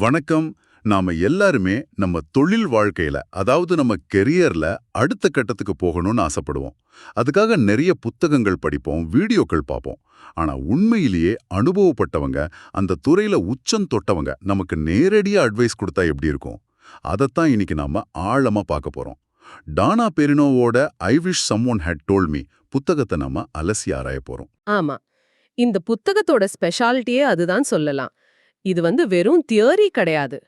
வணக்கம். நாம எல்லாருமே நம்ம தொழில் வாழ்க்கையில அதாவது நம்ம கெரியர்ல அடுத்த கட்டத்துக்கு போகணும்னு ஆசைப்படுவோம். அதுக்காக நிறைய புத்தகங்கள் படிப்போம் வீடியோக்கள் பார்ப்போம். ஆனா உண்மையிலேயே அனுபவப்பட்டவங்க அந்த துறையில உச்சம் தொட்டவங்க நமக்கு நேரடியா அட்வைஸ் கொடுத்தா எப்படி இருக்கும்? அதைத்தான் இன்னைக்கு நாம ஆழமா பார்க்க போறோம். Dana பெரினோவோட I wish someone had told me புத்தகத்தை நாம அலசி ஆராய போறோம். ஆமா. இந்த புத்தகத்தோட ஸ்பெஷாலிட்டியே அதுதான் சொல்லலாம். இது வந்து வெறும் தியரி கிடையாது.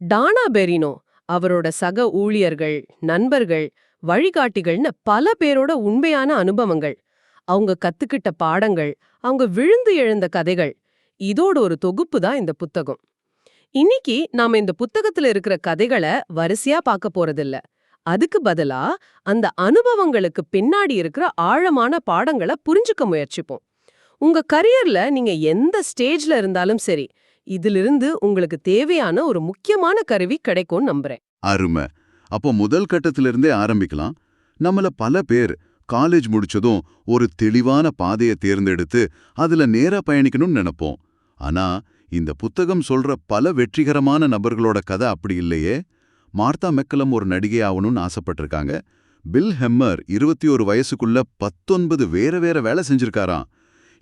டானா பெரினோ அவரோட சக ஊழியர்கள் நண்பர்கள் வழிகாட்டிகள்னு பல பேரோட உண்மையான அனுபவங்கள். அவங்க கத்துக்கிட்ட பாடங்கள் அவங்க விழுந்து எழுந்த கதைகள் இதோட ஒரு தொகுப்பு தான் இந்த புத்தகம். இன்னைக்கு நாம இந்த புத்தகத்துல இருக்கிற கதைகளை வரிசையா பார்க்க போறதில்ல. அதுக்கு பதிலா அந்த அனுபவங்களுக்கு பின்னாடி இருக்கிற ஆழமான பாடங்களை புரிஞ்சுக்க முயற்சிப்போம். உங்க கரியர்ல நீங்க எந்த ஸ்டேஜ்ல இருந்தாலும் சரி இதிலிருந்து உங்களுக்கு தேவையான ஒரு முக்கியமான கருவி கிடைக்கும்னு நம்புறேன். அருமை. அப்போ முதல் கட்டத்திலிருந்தே ஆரம்பிக்கலாம். நம்மள பல பேர் காலேஜ் முடிச்சதும் ஒரு தெளிவான பாதையை தேர்ந்தெடுத்து அதுல நேரா பயணிக்கணும்னு நினைப்போம். ஆனா இந்த புத்தகம் சொல்ற பல வெற்றிகரமான நபர்களோட கதை அப்படி இல்லையே. மார்த்தா மெக்கலம் ஒரு நடிகை ஆகணும்னு ஆசைப்பட்டிருக்காங்க. பில் ஹெம்மர் இருபத்தி ஒரு வயசுக்குள்ள பத்தொன்பது வேற வேற வேலை செஞ்சிருக்காராம்.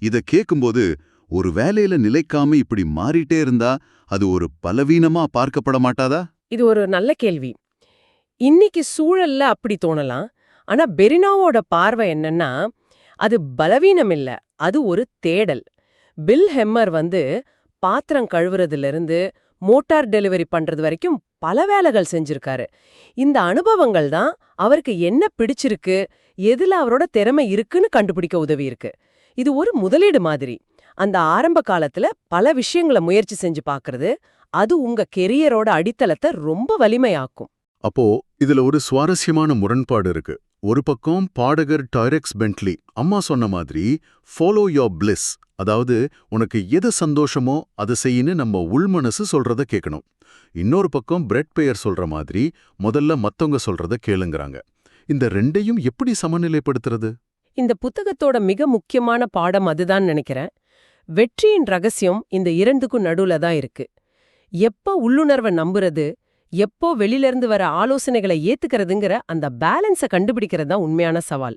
இத கேட்கும்போது ஒரு வேலையில நிலைக்காம இப்படி மாறிட்டே இருந்தா அது ஒரு பலவீனமா பார்க்கப்பட மாட்டாதா? இது ஒரு நல்ல கேள்வி. இன்னைக்கு சூழல்ல அப்படி தோணலாம். ஆனா பெரினாவோட பார்வை என்னன்னா அது பலவீனம் இல்ல அது ஒரு தேடல். பில் ஹெம்மர் வந்து பாத்திரம் கழுவுறதுல இருந்து மோட்டார் டெலிவரி பண்றது வரைக்கும் பல வேலைகள் செஞ்சிருக்காரு. இந்த அனுபவங்கள் தான் அவருக்கு என்ன பிடிச்சிருக்கு எதுல அவரோட திறமை இருக்குன்னு கண்டுபிடிக்க உதவி இருக்கு இது ஒரு முதலீடு மாதிரி. அந்த ஆரம்ப காலத்துல பல விஷயங்களை முயற்சி செஞ்சு பார்க்கறது அது உங்க கெரியரோட அடித்தளத்தை ரொம்ப வலிமையாக்கும். அப்போ இதுல ஒரு சுவாரஸ்யமான முரண்பாடு இருக்கு. ஒரு பக்கம் பாடகர் டைரெக்ஸ் பென்ட்லி அம்மா சொன்ன மாதிரி ஃபாலோ யோர் பிளிஸ் அதாவது உனக்கு எது சந்தோஷமோ அதை செய்யின்னு நம்ம உள்மனசு சொல்றத கேட்கணும் இன்னொரு பக்கம் பிரெட் பெயர் சொல்ற மாதிரி முதல்ல மத்தவங்க சொல்றத கேளுங்கறாங்க. இந்த ரெண்டையும் எப்படி சமநிலைப்படுத்துறது? இந்த புத்தகத்தோட மிக முக்கியமான பாடம் அதுதான் நினைக்கிறேன். வெற்றியின் ரகசியம் இந்த இரண்டுக்கும் நடுவுல தான் இருக்கு. எப்போ உள்ளுணர்வை நம்புறது எப்போ வெளியில இருந்து வர ஆலோசனைகளை ஏத்துக்கிறதுங்கிற அந்த பேலன்ஸை கண்டுபிடிக்கிறது தான் உண்மையான சவால்.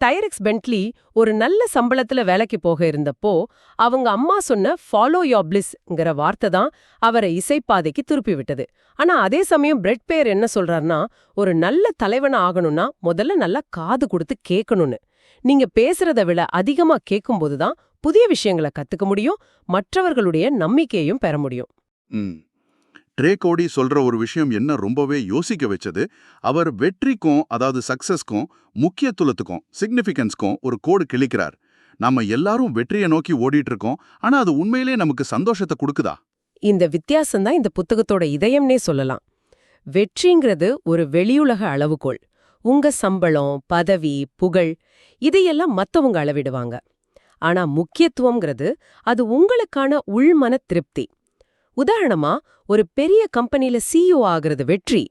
டைரக்ஸ் பென்ட்லி ஒரு நல்ல சம்பளத்துல வேலைக்கு போக இருந்தப்போ அவங்க அம்மா சொன்ன ஃபாலோ யாப்ளிஸ்ங்கிற வார்த்தை தான் அவரை இசைப்பாதைக்கு திருப்பி விட்டது. ஆனா அதே சமயம் பிரெட் பேர் என்ன சொல்றாருன்னா ஒரு நல்ல தலைவனா ஆகணும்னா முதல்ல நல்லா காது கொடுத்து கேட்கணும்னு நீங்க பேசுறத விட அதிகமா கேட்கும்போது தான் புதிய விஷயங்களை கத்துக்க முடியும் மற்றவர்களுடைய நம்பிக்கையையும் பெற முடியும். ட்ரே கோடி சொல்ற ஒரு விஷயம் என்ன ரொம்பவே யோசிக்க வச்சது. அவர் வெற்றிக்கும் அதாவது சக்சஸ்க்கும் முக்கியத்துவத்துக்கும் சிக்னிஃபிகன்ஸ்க்கும் ஒரு கோடு கிழிக்கிறார். நாம எல்லாரும் வெற்றியை நோக்கி ஓடிட்டு இருக்கோம் ஆனா அது உண்மையிலே நமக்கு சந்தோஷத்தை கொடுக்குதா? இந்த வித்தியாசம் தான் இந்த புத்தகத்தோட இதயம்னே சொல்லலாம். வெற்றிங்கிறது ஒரு வெளியுலக அளவுகோல். உங்க சம்பளம் பதவி புகழ் இதையெல்லாம் மத்தவங்க அளவிடுவாங்க. ஆனா முக்கியத்துவம்ங்கிறது அது உங்களுக்கான உள்மன திருப்தி. உதாரணமா ஒரு பெரிய கம்பெனில சிஇஓ ஆகிறது வெற்றி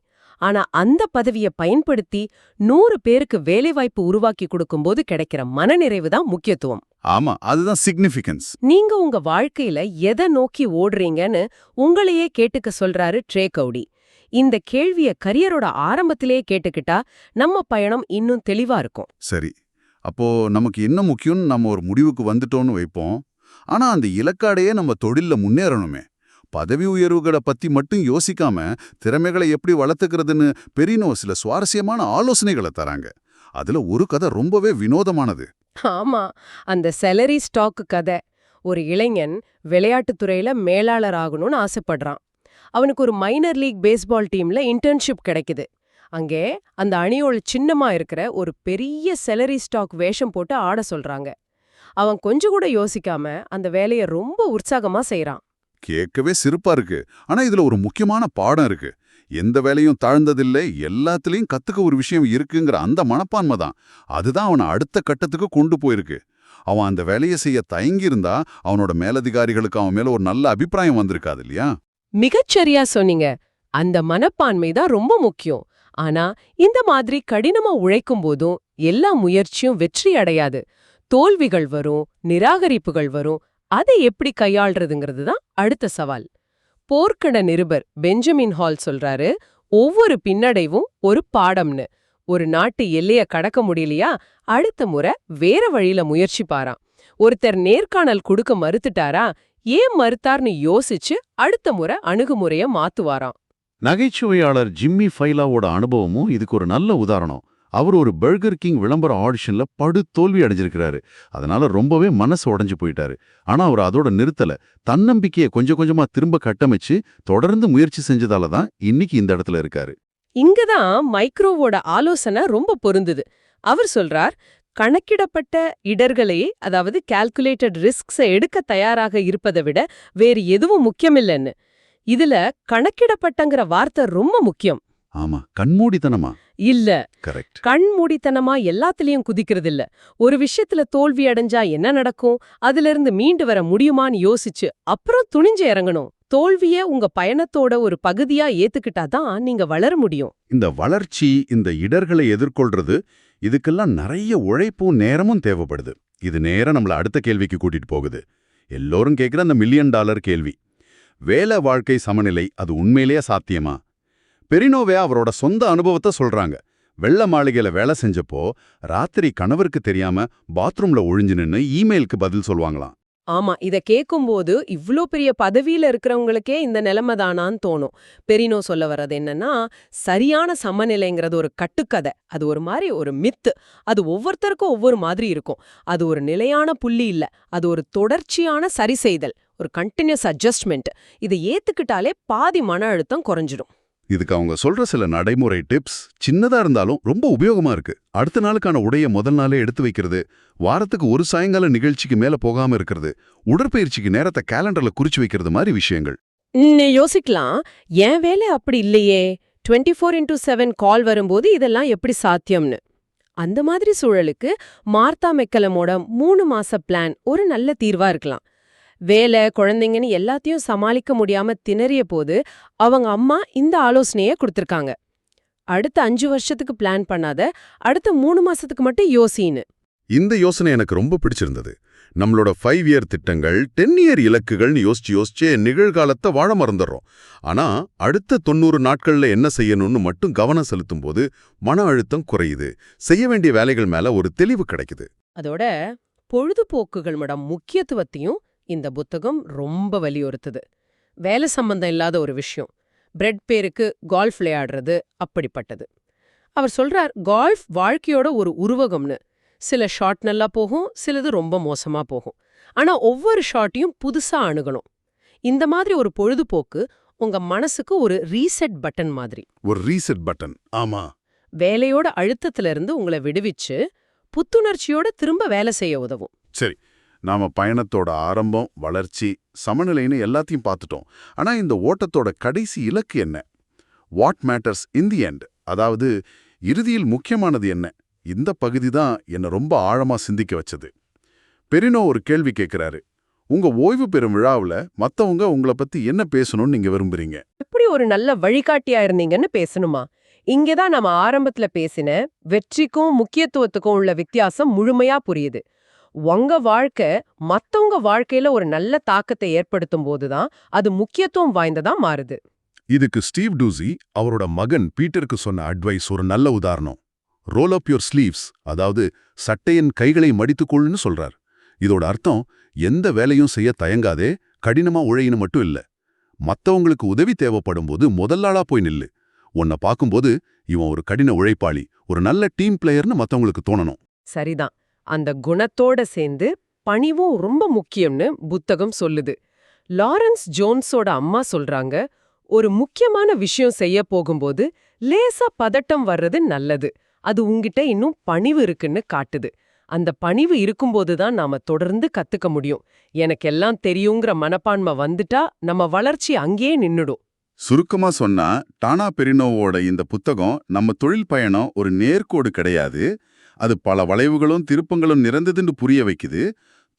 ஆனா அந்த பதவியை பயன்படுத்தி நூறு பேருக்கு வேலைவாய்ப்பு உருவாக்கி கொடுக்கும்போது கிடைக்கிற மனநிறைவு தான் முக்கியத்துவம். ஆமா அதுதான் சிக்னிஃபிகன்ஸ் நீங்க உங்க வாழ்க்கையில எதை நோக்கி ஓடுறீங்கன்னு உங்களையே கேட்டுக்க சொல்றாரு ட்ரே கவுடி. இந்த கேள்விய கரியரோட ஆரம்பத்திலேயே கேட்டுக்கிட்டா நம்ம பயணம் இன்னும் தெளிவா இருக்கும். சரி அப்போ நமக்கு என்ன முக்கியம்னு நம்ம ஒரு முடிவுக்கு வந்துட்டோம்னு வைப்போம். ஆனா அந்த இலக்காடையே நம்ம தொழில்ல முன்னேறணுமே. பதவி உயர்வுகளை பத்தி மட்டும் யோசிக்காம திறமைகளை எப்படி வளர்த்துக்கிறதுன்னு பெரினோ சில சுவாரஸ்யமான ஆலோசனைகளை தராங்க. அதுல ஒரு கதை ரொம்பவே வினோதமானது. ஆமா அந்த செலரி ஸ்டாக் கதை. ஒரு இளைஞன் விளையாட்டுத் துறையில மேலாளர் ஆகணும்னு ஆசைப்படுறான். அவனுக்கு ஒரு மைனர் லீக் பேஸ்பால் டீம்ல இன்டர்ன்ஷிப் கிடைக்குது. அங்கே அந்த அணியோட சின்னமா இருக்கிற ஒரு பெரிய செலரி ஸ்டாக் வேஷம் போட்டு ஆட சொல்றாங்க. அவன் கொஞ்சம் கூட யோசிக்காம அந்த வேலைய ரொம்ப உற்சாகமா செய்றான். கேட்கவே சிறப்பா இருக்கு. ஆனா இதுல ஒரு முக்கியமான பாடம் இருக்கு. எந்த வேலையும் தாழ்ந்ததில்லை எல்லாத்துலயும் கத்துக்க ஒரு விஷயம் இருக்குங்கிற அந்த மனப்பான்மை தான். அதுதான் அவனை அடுத்த கட்டத்துக்கு கொண்டு போயிருக்கு. அவன் அந்த வேலையை செய்ய தயங்கியிருந்தா அவனோட மேலதிகாரிகளுக்கு அவன் மேல ஒரு நல்ல அபிப்பிராயம் வந்திருக்காது இல்லையா? மிகச்சரியா சொன்னீங்க. அந்த மனப்பான்மை தான் ரொம்ப முக்கியம். ஆனா இந்த மாதிரி கடினமா உழைக்கும் போதும் எல்லா முயற்சியும் வெற்றி அடையாது. தோல்விகள் வரும் நிராகரிப்புகள் வரும் அதை எப்படி கையாள்றதுங்கிறது தான் அடுத்த சவால். போர்க்கட நிருபர் பெஞ்சமின் ஹால் சொல்றாரு ஒவ்வொரு பின்னடைவும் ஒரு பாடம்னு. ஒரு நாட்டு எல்லைய கடக்க முடியலையா? அடுத்த முறை வேற வழியில முயற்சி பாராம். ஒருத்தர் நேர்காணல் கொடுக்க மறுத்துட்டாரா? ஏன் மறுத்தார்னு யோசிச்சு அடுத்த முறை அணுகுமுறைய மாத்துவாராம். நகைச்சுவையாளர் ஜிம்மி ஃபைலாவோட அனுபவமும் இதுக்கு ஒரு நல்ல உதாரணம். அவர் ஒரு பர்கர் கிங் விளம்பர ஆடிஷன்ல படு தோல்வி அடைஞ்சிருக்கிறாரு. அதனால ரொம்பவே மனசு உடஞ்சு போயிட்டாரு. ஆனா அவர் அதோட நிறுத்தல. தன்னம்பிக்கையை கொஞ்சம் கொஞ்சமா திரும்ப கட்டமைச்சு தொடர்ந்து முயற்சி செஞ்சதால தான் இன்னைக்கு இந்த இடத்துல இருக்காரு. இங்கதான் மைக்ரோவோட ஆலோசனை ரொம்ப பொருந்துது. அவர் சொல்றார் கணக்கிடப்பட்ட இடர்களே அதாவது கால்குலேட்டட் ரிஸ்க்ஸை எடுக்க தயாராக இருப்பதை விட வேறு எதுவும் முக்கியமில்லைன்னு. இதுல கணக்கிடப்பட்டங்கிற வார்த்தை ரொம்ப முக்கியம். ஆமா கண்மூடித்தனமா? இல்ல. கரெக்ட். கண்மூடித்தனமா எல்லாத்துலயும் குதிக்கிறது இல்ல ஒரு விஷயத்துல தோல்வி அடைஞ்சா என்ன நடக்கும்? அதுல இருந்து மீண்டு வர முடியுமான்னு யோசிச்சு அப்புறம் துணிஞ்சு இறங்கணும். தோல்விய உங்க பயணத்தோட ஒரு பகுதியா ஏத்துக்கிட்டாதான் நீங்க வளர முடியும். இந்த வளர்ச்சி இந்த இடர்களை எதிர்கொள்றது இதுக்கெல்லாம் நிறைய உழைப்பும் நேரமும் தேவைப்படுது. இது நேரா நம்மள அடுத்த கேள்விக்கு கூட்டிட்டு போகுது. எல்லோரும் கேட்குற அந்த மில்லியன் டாலர் கேள்வி. வேலை வாழ்க்கை சமநிலை அது உண்மையிலேயே சாத்தியமா? பெரினோவே அவரோட சொந்த அனுபவத்தை சொல்றாங்க. வெள்ள மாளிகையில வேலை செஞ்சப்போ ராத்திரி கணவருக்கு தெரியாம பாத்ரூம்ல ஒழிஞ்சு நின்னு இமெயிலுக்கு பதில் சொல்லுவாங்களாம் ஆமா இத கேக்கும்போது இவ்ளோ பெரிய பதவியில இருக்கிறவங்களுக்கே இந்த நிலைமை தானான்னு தோணும். பெரினோ சொல்ல வர்றது என்னன்னா சரியான சமநிலைங்கிறது ஒரு கட்டுக்கதை. அது ஒரு மாதிரி ஒரு மித்து அது ஒவ்வொருத்தருக்கும் ஒவ்வொரு மாதிரி இருக்கும். அது ஒரு நிலையான புள்ளி இல்ல. அது ஒரு தொடர்ச்சியான சரி செய்தல். ஒரு கண்டினியூஸ் அட்ஜஸ்ட்மெண்ட் இதை ஏத்துக்கிட்டாலே பாதி மன அழுத்தம் குறைஞ்சிடும் இதுக்கு அவங்க சொல்ற சில நடைமுறை டிப்ஸ் சின்னதா இருந்தாலும் ரொம்ப உபயோகமா இருக்கு. அடுத்த நாளுக்கான உடைய முதல் நாளே எடுத்து வைக்கிறது வாரத்துக்கு ஒரு சாயங்கால நிகழ்ச்சிக்கு மேல போகாம இருக்கிறது உடற்பயிற்சிக்கு நேரத்தை கேலண்டர்ல குறிச்சு வைக்கிறது மாதிரி விஷயங்கள். யோசிக்கலாம் என் வேலை அப்படி இல்லையே. Twenty four into seven call வரும்போது இதெல்லாம் எப்படி சாத்தியம்னு? அந்த மாதிரி சூழலுக்கு மார்த்தா மெக்கலமோட மூணு மாச பிளான் ஒரு நல்ல தீர்வா இருக்கலாம். வேலை குழந்தைங்கன்னு எல்லாத்தையும் சமாளிக்க முடியாம திணறிய போது அவங்க அம்மா இந்த ஆலோசனைய கொடுத்திருக்காங்க. அடுத்த அஞ்சு வருஷத்துக்கு பிளான் பண்ணாத அடுத்த மூணு மாசத்துக்கு மட்டும் யோசின்னு. இந்த யோசனை எனக்கு ரொம்ப பிடிச்சிருந்தது. நம்மளோட ஃபைவ் இயர் திட்டங்கள் டென் இயர் இலக்குகள்னு யோசிச்சு யோசிச்சே நிகழ்காலத்தை வாழ மறந்துடுறோம். ஆனா அடுத்த தொண்ணூறு நாட்கள்ல என்ன செய்யணும்னு மட்டும் கவனம் செலுத்தும் போது மன அழுத்தம் குறையுது. செய்ய வேண்டிய வேலைகள் மேல ஒரு தெளிவு கிடைக்குது. அதோட பொழுதுபோக்குகளோட முக்கியத்துவத்தையும் இந்த புத்தகம் ரொம்ப வலியுறுத்துது. வேலை சம்பந்தம் இல்லாத ஒரு விஷயம். பிரெட் பேருக்கு கால்ஃப் விளையாடுறது அப்படிப்பட்டது. அவர் சொல்றார் கால்ஃப் வாழ்க்கையோட ஒரு உருவகம்னு. சில ஷாட் நல்லா போகும் சிலது ரொம்ப மோசமா போகும். ஆனா ஒவ்வொரு ஷாட்டையும் புதுசா அணுகணும். இந்த மாதிரி ஒரு பொழுதுபோக்கு உங்க மனசுக்கு ஒரு ரீசெட் பட்டன் மாதிரி. ஒரு ரீசெட் பட்டன். ஆமா. வேலையோட அழுத்தத்துல இருந்து உங்களை விடுவிச்சு புத்துணர்ச்சியோட திரும்ப வேலை செய்ய உதவும். சரி. நாம பயணத்தோட ஆரம்பம் வளர்ச்சி சமநிலைன்னு எல்லாத்தையும் பார்த்துட்டோம். ஆனா இந்த ஓட்டத்தோட கடைசி இலக்கு என்ன? What matters in the end அதாவது இறுதியில் முக்கியமானது என்ன? இந்த பகுதி தான் என்னை ரொம்ப ஆழமா சிந்திக்க வச்சது. பெரினோ ஒரு கேள்வி கேட்குறாரு உங்க ஓய்வு பெறும் விழாவுல மத்தவங்க உங்களை பத்தி என்ன பேசணும்னு நீங்க விரும்புறீங்க? எப்படி ஒரு நல்ல வழிகாட்டியா இருந்தீங்கன்னு பேசணுமா? இங்கதான் நம்ம ஆரம்பத்துல பேசின வெற்றிக்கும் முக்கியத்துவத்துக்கும் உள்ள வித்தியாசம் முழுமையா புரியுது. உங்க வாழ்க்கை மத்தவங்க வாழ்க்கையில ஒரு நல்ல தாக்கத்தை ஏற்படுத்தும் போதுதான் அது முக்கியத்துவம் வாய்ந்ததா மாறுது. இதுக்கு ஸ்டீவ் டூசி அவரோட மகன் பீட்டருக்கு சொன்ன அட்வைஸ் ஒரு நல்ல உதாரணம். ரோல் அப் யோர் ஸ்லீவ்ஸ் அதாவது சட்டையின் கைகளை மடித்துக்கொள்ளுன்னு சொல்றார். இதோட அர்த்தம் எந்த வேலையும் செய்ய தயங்காதே கடினமா உழையின்னு மட்டும் இல்ல. மத்தவங்களுக்கு உதவி தேவைப்படும் போது முதல்லாளா போய் நில்லு. உன்னை பார்க்கும்போது இவன் ஒரு கடின உழைப்பாளி ஒரு நல்ல டீம் பிளேயர்னு மத்தவங்களுக்கு தோணணும். சரிதான். அந்த குணத்தோட சேர்ந்து பணிவும் ரொம்ப முக்கியம்னு புத்தகம் சொல்லுது. லாரன்ஸ் ஜோன்ஸோட அம்மா சொல்றாங்க ஒரு முக்கியமான விஷயம் செய்ய போகும்போது லேசா பதட்டம் வர்றது நல்லது. அது உங்ககிட்ட இன்னும் பணிவு இருக்குன்னு காட்டுது. அந்த பணிவு இருக்கும்போது தான் நாம தொடர்ந்து கத்துக்க முடியும். எனக்கெல்லாம் தெரியுங்கிற மனப்பான்மை வந்துட்டா நம்ம வளர்ச்சி அங்கேயே நின்னுடும். சுருக்கமா சொன்னா டானா பெரினோவோட இந்த புத்தகம் நம்ம தொழில் பயணம் ஒரு நேர்கோடு கிடையாது. அது பல வளைவுகளும் திருப்பங்களும் நிறந்ததுன்னு புரிய வைக்குது.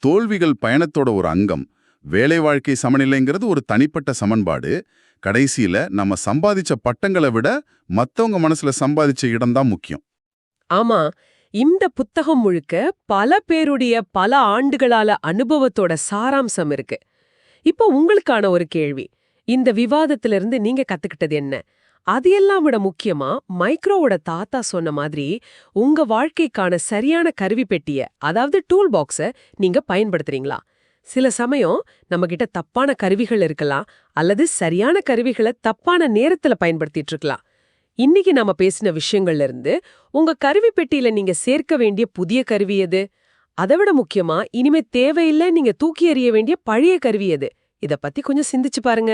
தோல்விகள் பயணத்தோட ஒரு அங்கம். வேலை வாழ்க்கை சமநிலைங்கிறது ஒரு தனிப்பட்ட சமன்பாடு. கடைசியில நம்ம சம்பாதிச்ச பட்டங்களை விட மத்தவங்க மனசுல சம்பாதிச்ச இடம்தான் முக்கியம். ஆமா. இந்த புத்தகம் முழுக்க பல பேருடைய பல ஆண்டுகளால அனுபவத்தோட சாராம்சம் இருக்கு. இப்போ உங்களுக்கான ஒரு கேள்வி. இந்த விவாதத்திலிருந்து நீங்க கத்துக்கிட்டது என்ன? அது எல்லாம் விட முக்கியமா மைக்ரோவோட தாத்தா சொன்ன மாதிரி உங்க வாழ்க்கைக்கான சரியான கருவி பெட்டிய அதாவது டூல் பாக்ஸ நீங்க பயன்படுத்துறீங்களா? சில சமயம் நம்ம கிட்ட தப்பான கருவிகள் இருக்கலாம் அல்லது சரியான கருவிகளை தப்பான நேரத்துல பயன்படுத்திட்டு இருக்கலாம் இன்னைக்கு நாம பேசின விஷயங்கள்ல இருந்து உங்க கருவி பெட்டியில நீங்க சேர்க்க வேண்டிய புதிய கருவி எது? அதை விட முக்கியமா இனிமே தேவையில்லை நீங்க தூக்கி எறிய வேண்டிய பழைய கருவி எது? இத பத்தி கொஞ்சம் சிந்திச்சு பாருங்க.